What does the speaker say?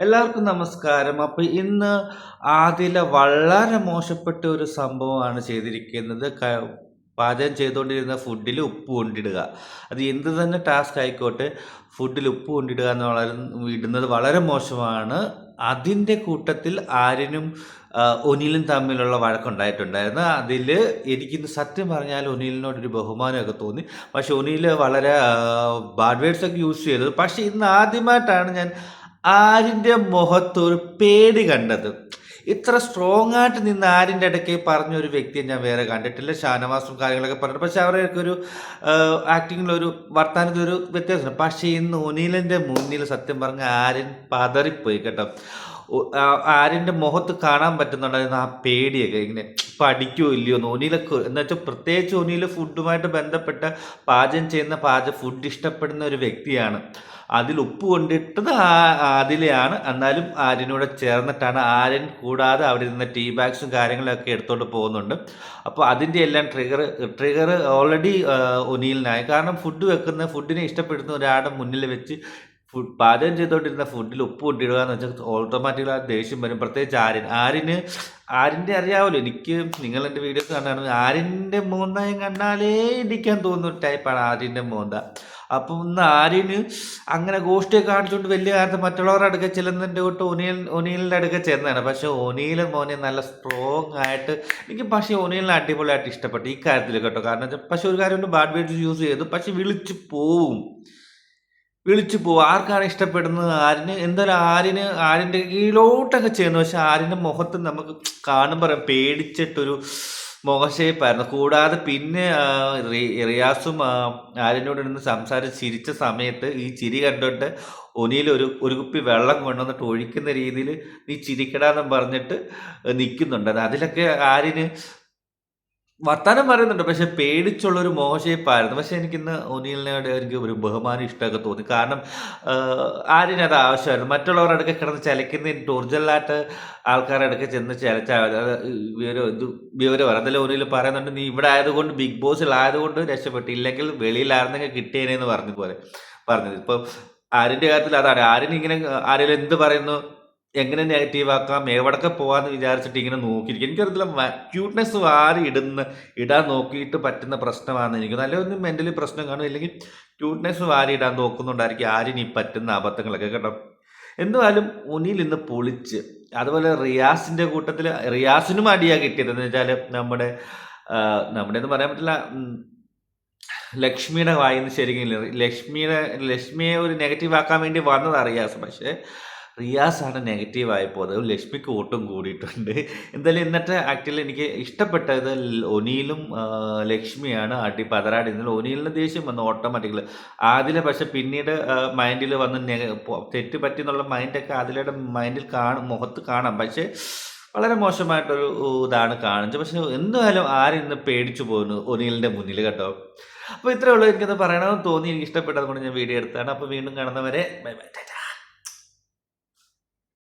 എല്ലാവർക്കും നമസ്കാരം. അപ്പോൾ ഇന്ന് ആദില വളരെ മോശപ്പെട്ട ഒരു സംഭവമാണ് ചെയ്തിരിക്കുന്നത്. പാചകം ചെയ്തുകൊണ്ടിരുന്ന ഫുഡിൽ ഉപ്പ് കൊണ്ടിടുക. അത് എന്ത് തന്നെ ടാസ്ക് ആയിക്കോട്ടെ ഫുഡിൽ ഉപ്പ് കൊണ്ടിടുക എന്ന് വളരെ ഇടുന്നത് വളരെ മോശമാണ്. അതിന്റെ കൂട്ടത്തിൽ ആര്യനും ആ, ഒനിലും തമ്മിലുള്ള വഴക്കുണ്ടായിട്ടുണ്ടായിരുന്നു അതിൽ എനിക്കിന്ന് സത്യം പറഞ്ഞാൽ ഒനിലിനോടൊരു ബഹുമാനമൊക്കെ തോന്നി. പക്ഷെ ഒനിൽ വളരെ ബാഡ് വേർഡ്സൊക്കെ യൂസ് ചെയ്തത്. പക്ഷേ ഇന്ന് ആദ്യമായിട്ടാണ് ഞാൻ ആരിന്റെ മുഖത്ത് ഒരു പേടി കണ്ടത്. ഇത്ര സ്ട്രോങ് ആയിട്ട് നിന്ന് ആരിന്റെ ഇടയ്ക്ക് പറഞ്ഞ ഒരു വ്യക്തിയെ ഞാൻ വേറെ കണ്ടിട്ടില്ല. ഷാനവാസും കാര്യങ്ങളൊക്കെ പറഞ്ഞു പക്ഷെ അവരൊക്കെ ഒരു ആക്ടിങ്ങിലൊരു വർത്തമാനത്തിൽ ഒരു വ്യത്യാസമുണ്ട്. പക്ഷേ ഇന്ന് ഒനീലിന്റെ മുന്നിൽ സത്യം പറഞ്ഞ ആര്യൻ പതറിപ്പോയി കേട്ടോ. ആരിന്റെ മുഖത്ത് കാണാൻ പറ്റുന്നുണ്ടായിരുന്നു ആ പേടിയൊക്കെ ഇങ്ങനെ. പഠിക്കുമോ ഇല്ലയോ എന്ന് ഒനിയിലൊക്കെ എന്ന് വെച്ചാൽ പ്രത്യേകിച്ച് ഒനിയിൽ ഫുഡുമായിട്ട് ബന്ധപ്പെട്ട പാചകം ചെയ്യുന്ന പാചക ഫുഡ് ഇഷ്ടപ്പെടുന്ന ഒരു വ്യക്തിയാണ്. അതിൽ ഉപ്പ് കൊണ്ടിട്ടത് ആദിലയാണ് എന്നാലും ആര്യനോട് ചേർന്നിട്ടാണ് ആര്യൻ കൂടാതെ അവിടെ ഇരുന്ന ടീ ബാഗ്സും കാര്യങ്ങളൊക്കെ എടുത്തോണ്ട് പോകുന്നുണ്ട്. അപ്പോൾ അതിന്റെ എല്ലാം ട്രിഗർ ട്രിഗർ ഓൾറെഡി ഒനിയിലിനായി കാരണം ഫുഡ് വെക്കുന്ന ഫുഡിനെ ഇഷ്ടപ്പെടുന്ന ഒരാളുടെ മുന്നിൽ വെച്ച് ഫുഡ് പാചകം ചെയ്തുകൊണ്ടിരുന്ന ഫുഡിൽ ഉപ്പ് കൊണ്ടിടുക എന്ന് വെച്ചാൽ ഓട്ടോമാറ്റിക്കലി ആ ദേഷ്യം വരും. പ്രത്യേകിച്ച് ആര്യൻ ആര്യന് ആര്യന്റെ അറിയാമല്ലോ എനിക്ക് നിങ്ങൾ എന്റെ വീഡിയോസ് കണ്ടാണ്. ആര്യന്റെ മോന്തയും കണ്ടാലേ ഇടിക്കാൻ തോന്നുന്ന ടൈപ്പാണ് ആര്യന്റെ മോന്ത അപ്പം ഇന്ന് ആര്യന് അങ്ങനെ ഗോഷ്ടിയെ കാണിച്ചുകൊണ്ട് വലിയ കാലത്ത് മറ്റുള്ളവരുടെ അടുക്ക ചെല്ലുന്നതിന്റെ തൊട്ട് ഒനിയൽ ഒനിയലിന്റെ അടുക്ക ചെന്നതാണ്. പക്ഷെ ഒനിയലും മോനെ നല്ല സ്ട്രോങ് ആയിട്ട് എനിക്ക് പക്ഷേ ഒനിയലിനെ അടിപൊളിയായിട്ട് ഇഷ്ടപ്പെട്ടു ഈ കാര്യത്തിൽ കേട്ടോ. കാരണം പക്ഷെ ഒരു കാര്യമുണ്ട് ബാഡ് വേർഡ്സ് യൂസ് ചെയ്തു പക്ഷെ വിളിച്ച് പോവും. വിളിച്ചു പോകും ആർക്കാണ് ഇഷ്ടപ്പെടുന്നത്? ആരിന് എന്തായാലും ആരിന് ആരിന്റെ കീഴിലോട്ടൊക്കെ ചെയ്യുന്നു പക്ഷെ ആരിന്റെ മുഖത്ത് നമുക്ക് കാണുമ്പോൾ പേടിച്ചിട്ടൊരു മുഖശേപ്പായിരുന്നു കൂടാതെ പിന്നെ റിയാസും ആരിനോട് നിന്ന് സംസാരിച്ച് ചിരിച്ച സമയത്ത് ഈ ചിരി കണ്ടിട്ട് ഒനിയിൽ ഒരു ഒരു കുപ്പി വെള്ളം കൊണ്ടുവന്നിട്ട് ഒഴിക്കുന്ന രീതിയിൽ നീ ചിരിക്കടാന്ന് പറഞ്ഞിട്ട് നിൽക്കുന്നുണ്ട് അതിലൊക്കെ ആര്യന് വർത്താനം പറയുന്നുണ്ട്. പക്ഷെ പേടിച്ചുള്ള ഒരു മോശയിപ്പായിരുന്നു പക്ഷെ എനിക്കിന്ന് ഒനിയലിനോടെ എനിക്ക് ഒരു ബഹുമാനം ഇഷ്ടമൊക്കെ തോന്നി. കാരണം ആരും അത് ആവശ്യമായിരുന്നു. മറ്റുള്ളവരുടെ അടുക്കെ കിടന്ന് ചലയ്ക്കുന്ന ഒറിജിനലായിട്ട് ആൾക്കാരുടെ അടുക്കെ ചെന്ന് ചലച്ചാൽ വിവരം ഇത് വിവരം പറ അതിൽ പറയുന്നുണ്ട് നീ ഇവിടെ ആയതുകൊണ്ട് ബിഗ് ബോസിലായതുകൊണ്ട് രക്ഷപ്പെട്ടു. ഇല്ലെങ്കിൽ വെളിയിലായിരുന്നെങ്കിൽ കിട്ടിയേനെന്ന് പറഞ്ഞു പോലെ പറഞ്ഞത്. ഇപ്പം ആരിന്റെ കാര്യത്തിൽ അതാണ്. ആരും ഇങ്ങനെ ആരെങ്കിലും എന്ത് പറയുന്നു? എങ്ങനെ നെഗറ്റീവ് ആക്കാം എവിടൊക്കെ പോകാമെന്ന് വിചാരിച്ചിട്ട് ഇങ്ങനെ നോക്കിയിരിക്കും. എനിക്കറിയത്തില്ല ക്യൂട്ട്നെസ് വാരി ഇടുന്ന ഇടാൻ നോക്കിയിട്ട് പറ്റുന്ന പ്രശ്നമാണ് എനിക്ക് നല്ല ഒന്ന് മെന്റലി പ്രശ്നം കാണും. ഇല്ലെങ്കിൽ ക്യൂട്ട്നെസ് വാരി ഇടാൻ നോക്കുന്നുണ്ടായിരിക്കും ആരും ഈ പറ്റുന്ന അബദ്ധങ്ങളൊക്കെ കേട്ടോ. എന്തായാലും ഉനിയിൽ ഇന്ന് പൊളിച്ച് അതുപോലെ റിയാസിന്റെ കൂട്ടത്തിൽ റിയാസിനും അടിയാണ് കിട്ടിയത്. എന്ന് വെച്ചാൽ നമ്മുടെ നമ്മുടെ എന്ന് പറയാൻ പറ്റില്ല ലക്ഷ്മിയുടെ വായിന്ന് ശരിക്കും. ലക്ഷ്മിയുടെ ലക്ഷ്മിയെ ഒരു നെഗറ്റീവ് ആക്കാൻ വേണ്ടി വന്നതാണ് റിയാസ്. പക്ഷേ റിയാസാണ് നെഗറ്റീവ് അത് ലക്ഷ്മിക്ക് വോട്ടും കൂടിയിട്ടുണ്ട്. എന്തായാലും ഇന്നത്തെ ആക്ടിൽ എനിക്ക് ഇഷ്ടപ്പെട്ടത് ഒനിയിലും ലക്ഷ്മിയാണ്. അടി പതറാടി ഇന്നലെ ഒനിയിലിന് ദേഷ്യം വന്നു ഓട്ടോമാറ്റിക്കലി ആദില പക്ഷെ പിന്നീട് മൈൻഡിൽ വന്ന് തെറ്റ് പറ്റി എന്നുള്ള മൈൻഡൊക്കെ ആദിലയുടെ മൈൻഡിൽ കാണും മുഖത്ത് കാണാം. പക്ഷേ വളരെ മോശമായിട്ടൊരു ഇതാണ് കാണിച്ചത്. പക്ഷെ എന്തായാലും ആരും ഇന്ന് പേടിച്ചു പോകുന്നു ഒനിയലിന്റെ മുന്നിൽ കേട്ടോ. അപ്പോൾ ഇത്രയേ ഉള്ളൂ എനിക്കത് പറയണമെന്ന് തോന്നി. എനിക്ക് ഇഷ്ടപ്പെട്ടത് കൊണ്ട് ഞാൻ വീഡിയോ എടുത്താണ് അപ്പോൾ വീണ്ടും കാണുന്നവരെ ബൈ ബൈ